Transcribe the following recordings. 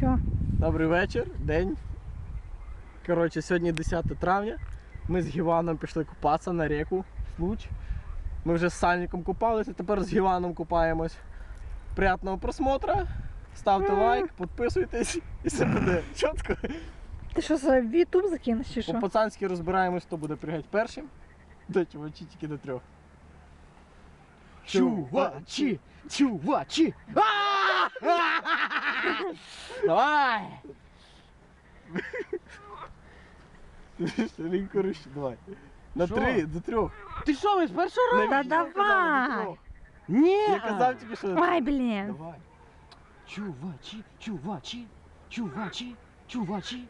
Що? Добрий вечір, день. Коротше, сьогодні 10 травня. Ми з Гіваном пішли купатися на реку Случ. Ми вже з Сальником купалися, тепер з Гіваном купаємось. Приятного просмотра. Ставте лайк, підписуйтесь і все буде чітко. Ти що в Ютуб закинеш чи що? По-пацанськи розбираємось, хто буде пригати першим. До чувачі тільки до трьох. Чувачі! Чувачі! Давай! Рінко руші, давай. На Що? три, до трьох. Ти що, ми з першого разу? Навіщо я казав, до давай. трьох? Ні! Я казав тільки, що до трьох. Ай, блін. Давай. Чувачі, чувачі, чувачі, чувачі.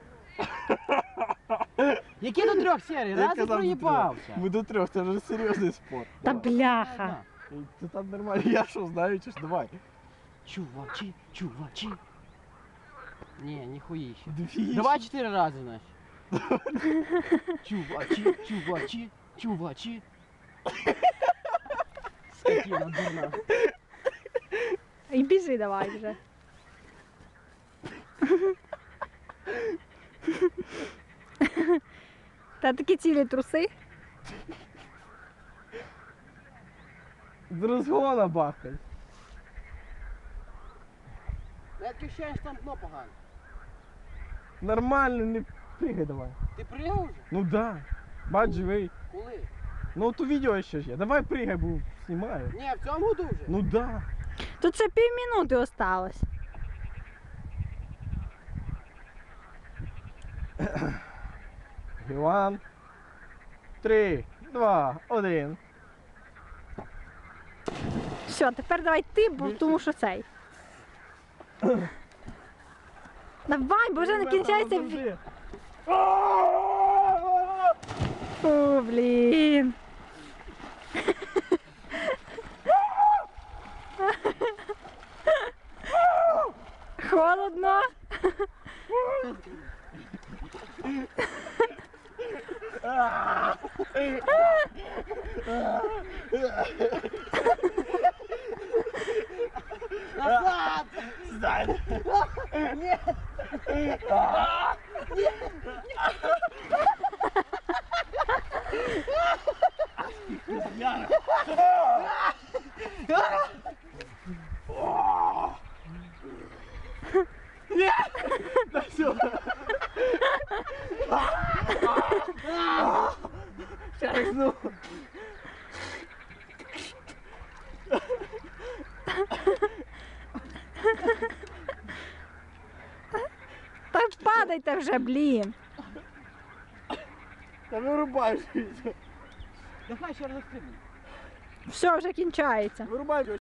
Які до трьох серій? Я Раз і казав до трьох. проїбався. Ми до трьох, це вже серйозний спорт. Та бляха. Це там нормально, я що знаю, чи ж давай. Чувачі, чувачі. Ні, ніхуїще. Дві. Давай чотири рази, значить. Чувачі, чувачі, чувачі. Скотина дурна. І біжи давай вже. Та такі цілі труси. З розгона бахай. Я відчуваю, що там дно погане. Нормально, не пригай давай. Ти пригав вже? Ну да. Бач живий. Коли? Ну то відео ще ж є. Давай пригай, бо знімаю. Ні, в цьому году вже. Ну да. Тут ще півмінути осталось. Іван. Три, два, один. Все, тепер давай ти, бо тому що цей. Давай, бо вже не кінчається. ві- О, блін. Холодно. Назад! 在。的。你，啊，падайте вже, блін. Та вирубай. Давай ще раз стрибни. Все, вже кінчається. Вирубай.